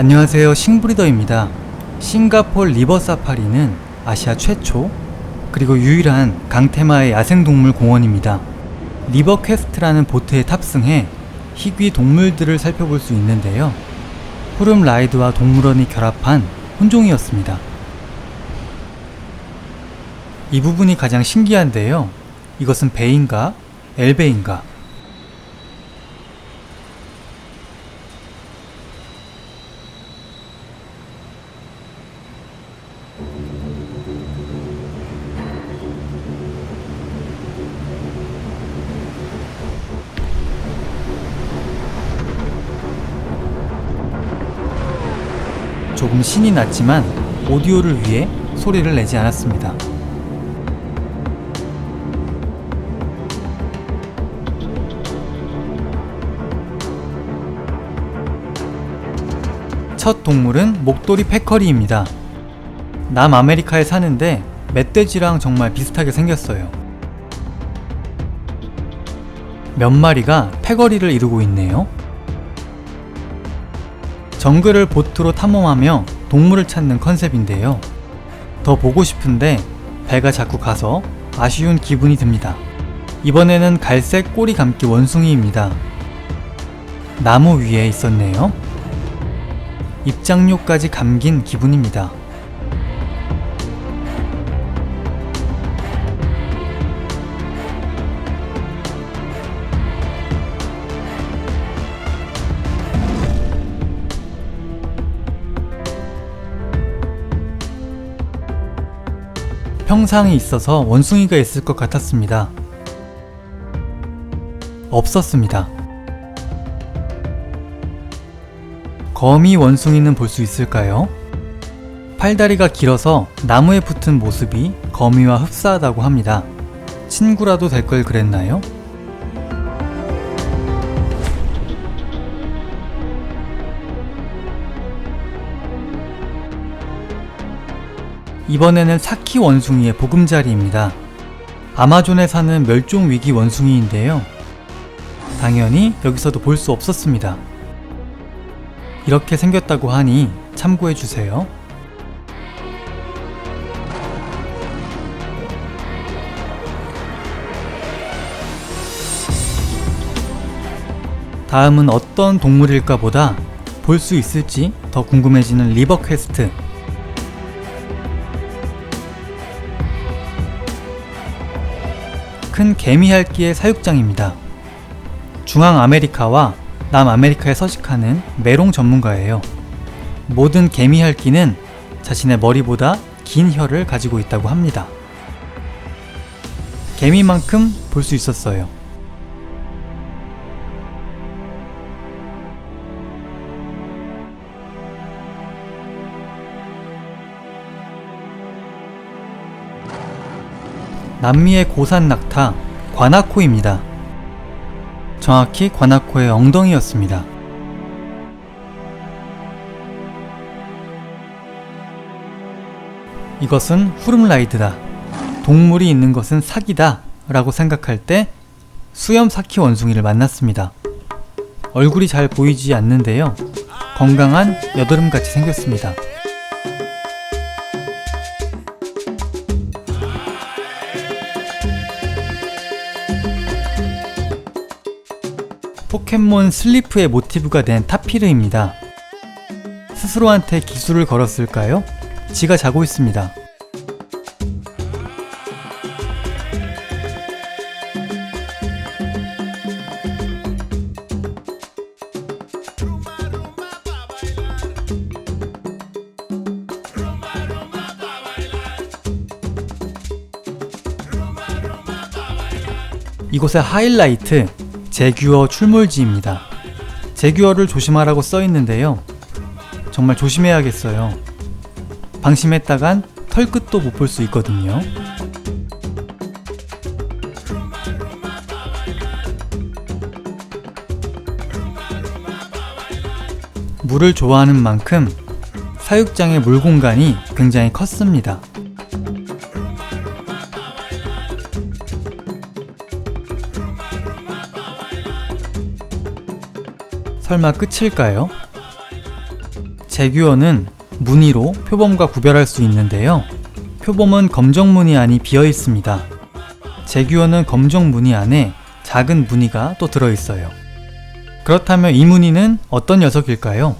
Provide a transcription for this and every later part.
안녕하세요 싱브리더입니다. 싱가폴 리버 사파리는 아시아 최초 그리고 유일한 강테마의 야생동물 공원입니다. 리버 퀘스트라는 보트에 탑승해 희귀 동물들을 살펴볼 수 있는데요. 푸름 라이드와 동물원이 결합한 혼종이었습니다. 이 부분이 가장 신기한데요. 이것은 배인가 엘베인가 조금 신이 났지만 오디오를 위해 소리를 내지 않았습니다. 첫 동물은 목도리 패커리입니다. 남아메리카에 사는데 멧돼지랑 정말 비슷하게 생겼어요. 몇 마리가 패거리를 이루고 있네요. 정글을 보트로 탐험하며 동물을 찾는 컨셉인데요. 더 보고 싶은데 배가 자꾸 가서 아쉬운 기분이 듭니다. 이번에는 갈색 꼬리 감기 원숭이입니다. 나무 위에 있었네요. 입장료까지 감긴 기분입니다. 평상이 있어서 원숭이가 있을 것 같았습니다. 없었습니다. 거미 원숭이는 볼 수 있을까요? 팔다리가 길어서 나무에 붙은 모습이 거미와 흡사하다고 합니다. 친구라도 될 걸 그랬나요? 이번에는 사키 원숭이의 보금자리입니다. 아마존에 사는 멸종 위기 원숭이인데요. 당연히 여기서도 볼 수 없었습니다. 이렇게 생겼다고 하니 참고해 주세요. 다음은 어떤 동물일까 보다 볼 수 있을지 더 궁금해지는 리버 퀘스트. 큰 개미핥기의 사육장입니다. 중앙 아메리카와 남아메리카에 서식하는 메롱 전문가예요. 모든 개미핥기는 자신의 머리보다 긴 혀를 가지고 있다고 합니다. 개미만큼 볼 수 있었어요. 남미의 고산 낙타 과나코입니다. 정확히 과나코의 엉덩이였습니다. 이것은 후름라이드다. 동물이 있는 것은 사기다. 라고 생각할 때 수염 사키 원숭이를 만났습니다. 얼굴이 잘 보이지 않는데요. 건강한 여드름같이 생겼습니다. 포켓몬 슬리프의 모티브가 된 타피르입니다. 스스로한테 기술을 걸었을까요? 지가 자고 있습니다. 이곳의 하이라이트 제규어 출몰지입니다. 제규어를 조심하라고 써 있는데요. 정말 조심해야겠어요. 방심했다간 털끝도 못 볼 수 있거든요. 물을 좋아하는 만큼 사육장의 물 공간이 굉장히 컸습니다. 설마 끝일까요? 재규어는 무늬로 표범과 구별할 수 있는데요. 표범은 검정 무늬 안이 비어 있습니다. 재규어는 검정 무늬 안에 작은 무늬가 또 들어 있어요. 그렇다면 이 무늬는 어떤 녀석일까요?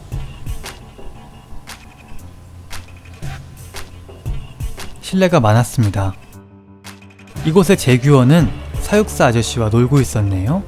신뢰가 많았습니다. 이곳의 재규어는 사육사 아저씨와 놀고 있었네요.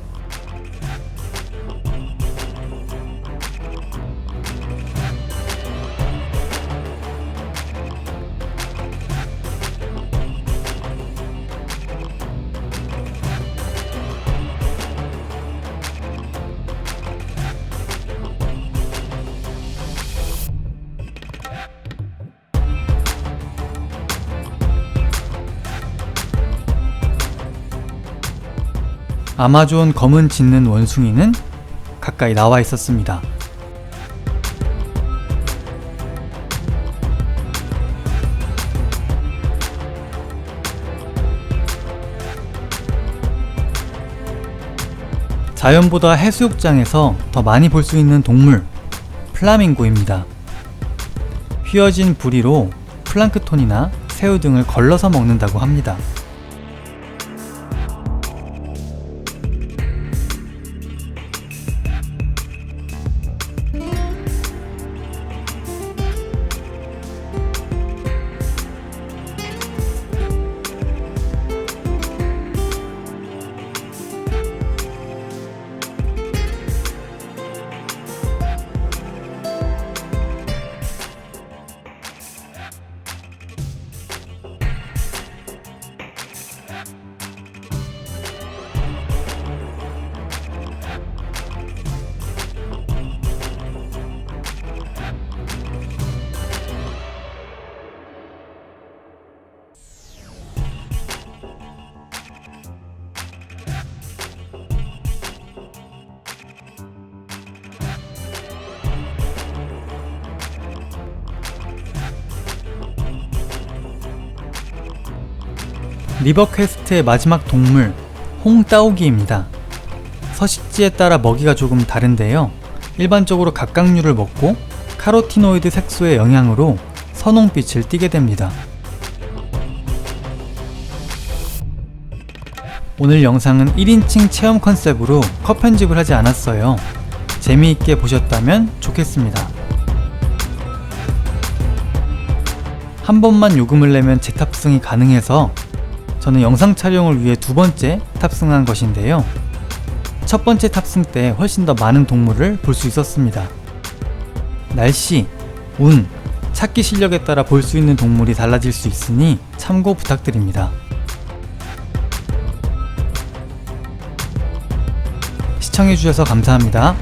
아마존 검은 짖는 원숭이는 가까이 나와 있었습니다. 자연보다 해수욕장에서 더 많이 볼 수 있는 동물, 플라밍고입니다. 휘어진 부리로 플랑크톤이나 새우 등을 걸러서 먹는다고 합니다. 리버 퀘스트의 마지막 동물 홍따오기입니다. 서식지에 따라 먹이가 조금 다른데요. 일반적으로 각각류를 먹고 카로티노이드 색소의 영향으로 선홍빛을 띠게 됩니다. 오늘 영상은 1인칭 체험 컨셉으로 컷 편집을 하지 않았어요. 재미있게 보셨다면 좋겠습니다. 한 번만 요금을 내면 재탑승이 가능해서 저는 영상 촬영을 위해 두 번째 탑승한 것인데요. 첫 번째 탑승 때 훨씬 더 많은 동물을 볼 수 있었습니다. 날씨, 운, 찾기 실력에 따라 볼 수 있는 동물이 달라질 수 있으니 참고 부탁드립니다. 시청해주셔서 감사합니다.